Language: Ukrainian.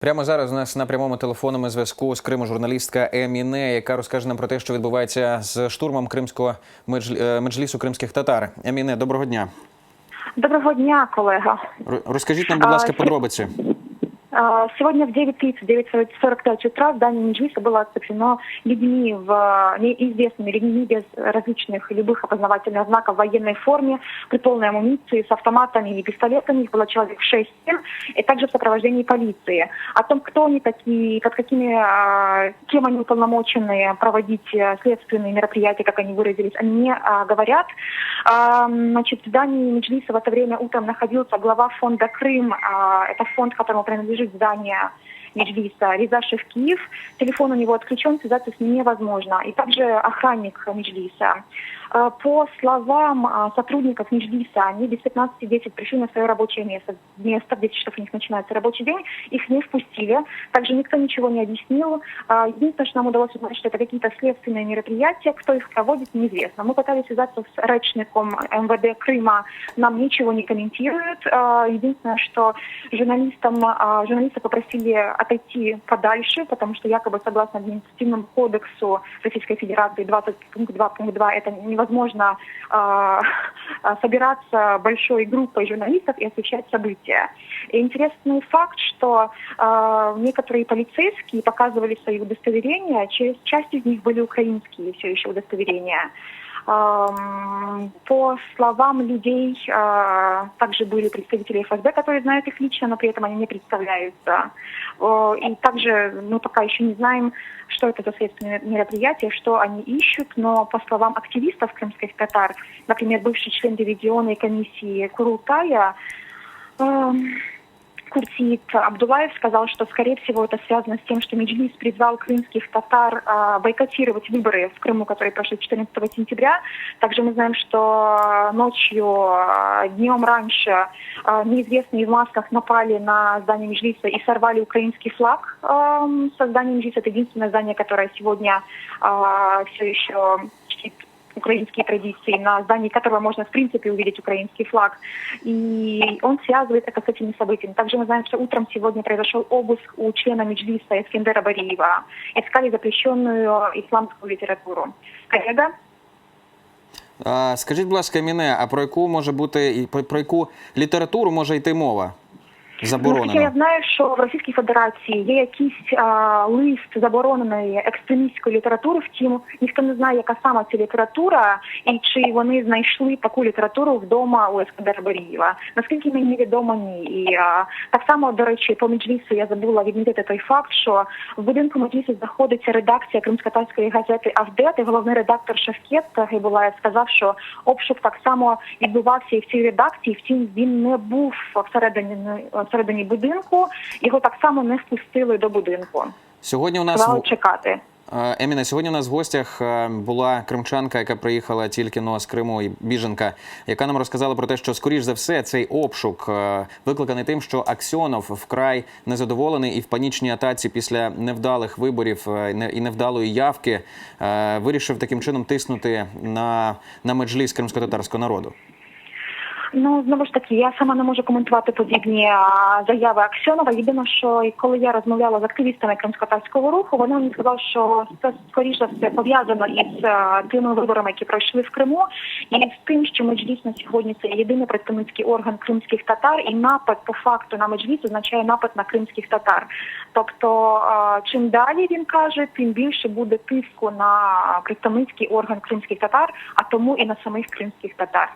Прямо зараз у нас на прямому телефонному зв'язку з Криму журналістка Еміне, яка розкаже нам про те, що відбувається з штурмом кримського е, меджлісу кримських татар. Еміне, доброго дня. Доброго дня, колега. Розкажіть нам, будь ласка, подробиці. А, Сегодня в 9.30, 9.45 утра здание Меджлиса было оцеплено людьми, в, неизвестными людьми без различных любых опознавательных знаков в военной форме, при полной амуниции, с автоматами и пистолетами. Их было человек 6-7, и также в сопровождении полиции. О том, кто они такие, под какими, а, кем они уполномочены проводить э, следственные мероприятия, как они выразились, они не а, говорят. Значит, в здании Меджлиса в это время утром находился глава фонда «Крым». Это фонд, которому принадлежит здание Меджлиса Рязашев Шевкиев. Телефон у него отключен, связаться с ним невозможно. И также охранник Меджлиса. А, По словам а, сотрудников Меджлиса, они без 15.10 пришли на свое рабочее место. Место, в 10 часов у них начинается рабочий день. Их не впустили. Также никто ничего не объяснил. А, Единственное, что нам удалось узнать, что это какие-то следственные мероприятия. Кто их проводит, неизвестно. Мы пытались связаться с речником МВД Крыма. Нам ничего не комментируют. Единственное, что журналистам, журналисты попросили отойти подальше, потому что якобы согласно административному кодексу Российской Федерации 20 пункт 2 пункт 2 это невозможно а, собираться большой группой журналистов и освещать события. И интересный факт, что а, некоторые полицейские показывали свои удостоверения, часть из них были украинские все еще удостоверения. По словам людей, а, также были представители ФСБ, которые знают их лично, но при этом они не представляются. И также мы пока еще не знаем, что это за следственные мероприятия, что они ищут, но по словам активистов крымских татар, например, бывший член дивизионной комиссии Курултая, Куртит Абдулаев сказал, что, скорее всего, это связано с тем, что Меджлис призвал крымских татар а, бойкотировать выборы в Крыму, которые прошли 14 сентября. Также мы знаем, что ночью, а, днем раньше а, неизвестные в масках напали на здание Меджлиса и сорвали украинский флаг со здания Меджлиса. Это единственное здание, которое сегодня все еще украинские традиции, на здании которого можно, в принципе, увидеть украинский флаг. И он связывает это с этими событиями. Также мы знаем, что утром сегодня произошел обыск у члена Меджлиса Эскендера Бариева. Искали запрещенную исламскую литературу. Коллега? А, скажіть, будь ласка, Еміне, а про яку може бути і про, про яку літературу може йти мова? Наскільки я знаю, що в Російській Федерації є якийсь а, лист забороненої екстремістської літератури. Втім, ніхто не знає, яка саме ця література, і чи вони знайшли таку літературу вдома у Ескандера Барієва. Наскільки мені відомо, ні. І а, так само, до речі, по Меджлісу я забула відмітити той факт, що в будинку Меджлісу знаходиться редакція кримськотатської газети «Авдет», і головний редактор Шевкет Гейбулаєв сказав, що обшук так само відбувався і в цій редакції. Втім, він не був всередині всередині будинку. Його так само не впустили до будинку. Сьогодні у нас Сказали чекати. Е, Еміне, сьогодні у нас в гостях е, була кримчанка, яка приїхала тільки но з Криму, і біженка, яка нам розказала про те, що скоріш за все цей обшук е, викликаний тим, що Аксьонов вкрай незадоволений і в панічній атаці після невдалих виборів е, і невдалої явки вирішив таким чином тиснути на, на меджліс кримсько-татарського народу. Ну знову ж таки, я сама не можу коментувати подібні заяви Аксьонова. Єдине, що коли я розмовляла з активістами кримськотарського руху, вони мені сказали, що це скоріше все пов'язано із тими виборами, які пройшли в Криму, і з тим, що Меджліс на сьогодні це єдиний представницький орган кримських татар, і напад по факту на Меджліс означає напад на кримських татар. Тобто, чим далі він каже, тим більше буде тиску на представницький орган кримських татар, а тому і на самих кримських татар.